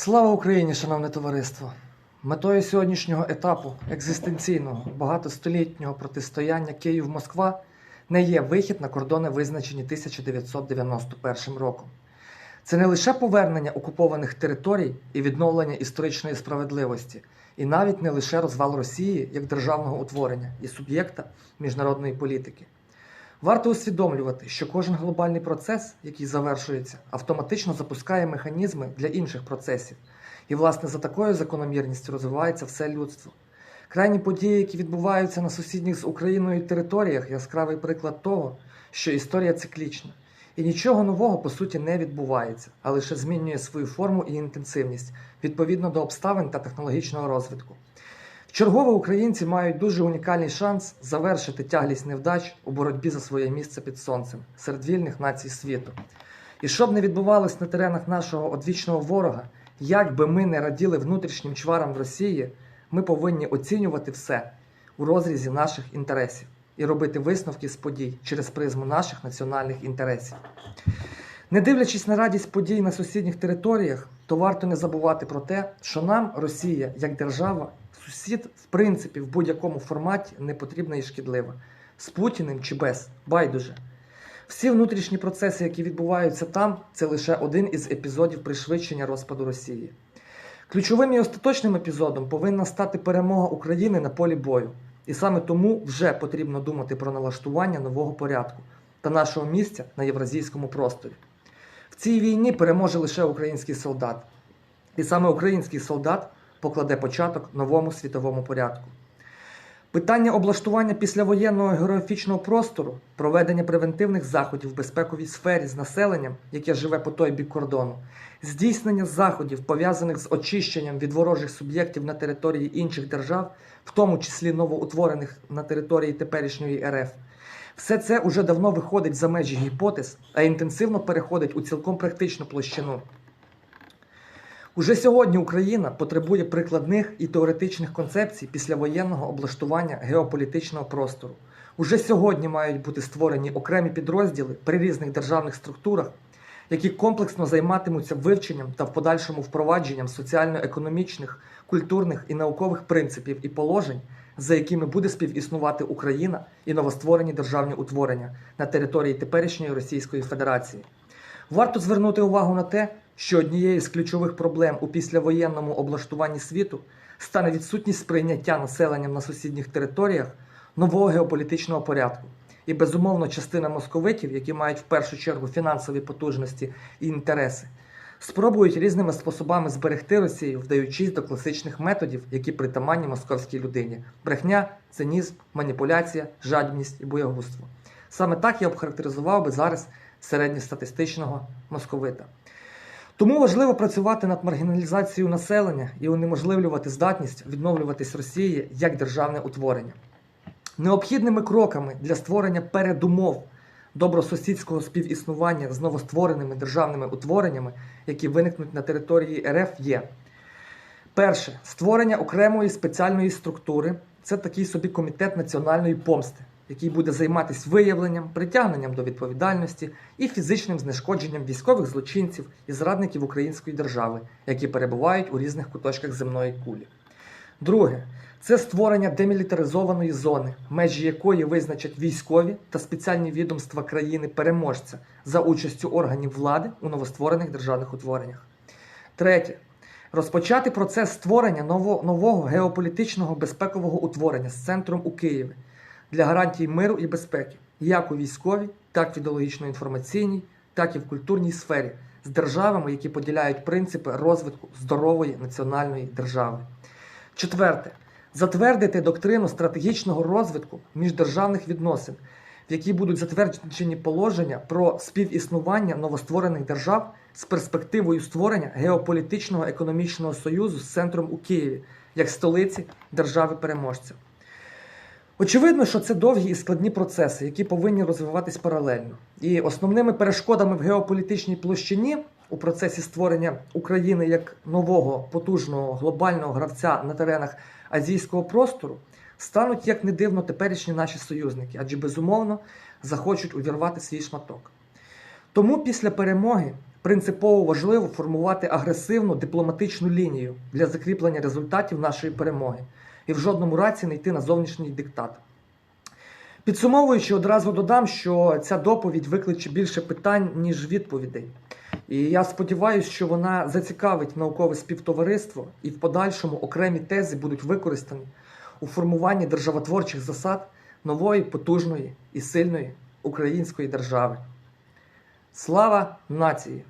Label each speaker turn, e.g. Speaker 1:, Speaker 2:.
Speaker 1: Слава Україні, шановне товариство! Метою сьогоднішнього етапу екзистенційного багатостолітнього протистояння Київ-Москва не є вихід на кордони, визначені 1991 роком. Це не лише повернення окупованих територій і відновлення історичної справедливості, і навіть не лише розвал Росії як державного утворення і суб'єкта міжнародної політики. Варто усвідомлювати, що кожен глобальний процес, який завершується, автоматично запускає механізми для інших процесів. І, власне, за такою закономірністю розвивається все людство. Крайні події, які відбуваються на сусідніх з Україною територіях, яскравий приклад того, що історія циклічна. І нічого нового по суті не відбувається, а лише змінює свою форму і інтенсивність відповідно до обставин та технологічного розвитку. Вчергове українці мають дуже унікальний шанс завершити тяглість невдач у боротьбі за своє місце під сонцем серед вільних націй світу. І щоб не відбувалось на теренах нашого одвічного ворога, як би ми не раділи внутрішнім чварам в Росії, ми повинні оцінювати все у розрізі наших інтересів і робити висновки з подій через призму наших національних інтересів. Не дивлячись на радість подій на сусідніх територіях, то варто не забувати про те, що нам Росія як держава, сусід, в принципі, в будь-якому форматі не потрібна і шкідлива. З Путіним чи без, байдуже. Всі внутрішні процеси, які відбуваються там, це лише один із епізодів пришвидшення розпаду Росії. Ключовим і остаточним епізодом повинна стати перемога України на полі бою. І саме тому вже потрібно думати про налаштування нового порядку та нашого місця на євразійському просторі. В цій війні переможе лише український солдат. І саме український солдат покладе початок новому світовому порядку. Питання облаштування післявоєнного географічного простору, проведення превентивних заходів в безпековій сфері з населенням, яке живе по той бік кордону, здійснення заходів, пов'язаних з очищенням від ворожих суб'єктів на території інших держав, в тому числі новоутворених на території теперішньої РФ. Все це уже давно виходить за межі гіпотез, а інтенсивно переходить у цілком практичну площину. Уже сьогодні Україна потребує прикладних і теоретичних концепцій післявоєнного облаштування геополітичного простору. Уже сьогодні мають бути створені окремі підрозділи при різних державних структурах, які комплексно займатимуться вивченням та в подальшому впровадженням соціально-економічних, культурних і наукових принципів і положень, за якими буде співіснувати Україна і новостворені державні утворення на території теперішньої Російської Федерації. Варто звернути увагу на те, що однією з ключових проблем у післявоєнному облаштуванні світу стане відсутність сприйняття населенням на сусідніх територіях нового геополітичного порядку. І безумовно частина московитів, які мають в першу чергу фінансові потужності і інтереси, спробують різними способами зберегти Росію, вдаючись до класичних методів, які притаманні московській людині: брехня, цинізм, маніпуляція, жадібність і боягузтво. Саме так я б характеризував би зараз середньостатистичного московита. Тому важливо працювати над маргіналізацією населення і унеможливлювати здатність відновлюватись Росії як державне утворення. Необхідними кроками для створення передумов добросусідського співіснування з новоствореними державними утвореннями, які виникнуть на території РФ, є. Перше. Створення окремої спеціальної структури. Це такий собі комітет національної помсти, який буде займатися виявленням, притягненням до відповідальності і фізичним знешкодженням військових злочинців і зрадників української держави, які перебувають у різних куточках земної кулі. Друге це створення демілітаризованої зони, межі якої визначать військові та спеціальні відомства країни-переможця за участю органів влади у новостворених державних утвореннях. Третє. Розпочати процес створення ново- нового геополітичного безпекового утворення з центром у Києві для гарантії миру і безпеки, як у військовій, так і в ідеологічно-інформаційній, так і в культурній сфері, з державами, які поділяють принципи розвитку здорової національної держави. Четверте. Затвердити доктрину стратегічного розвитку міждержавних відносин, в якій будуть затверджені положення про співіснування новостворених держав з перспективою створення геополітичного економічного союзу з центром у Києві як столиці держави-переможця. Очевидно, що це довгі і складні процеси, які повинні розвиватись паралельно. І основними перешкодами в геополітичній площині у процесі створення України як нового потужного глобального гравця на теренах азійського простору стануть, як не дивно, теперішні наші союзники, адже безумовно захочуть увірвати свій шматок. Тому після перемоги принципово важливо формувати агресивну дипломатичну лінію для закріплення результатів нашої перемоги і в жодному разі не йти на зовнішній диктат. Підсумовуючи, одразу додам, що ця доповідь викличе більше питань, ніж відповідей. І я сподіваюся, що вона зацікавить наукове співтовариство і в подальшому окремі тези будуть використані у формуванні державотворчих засад нової, потужної і сильної української держави. Слава нації!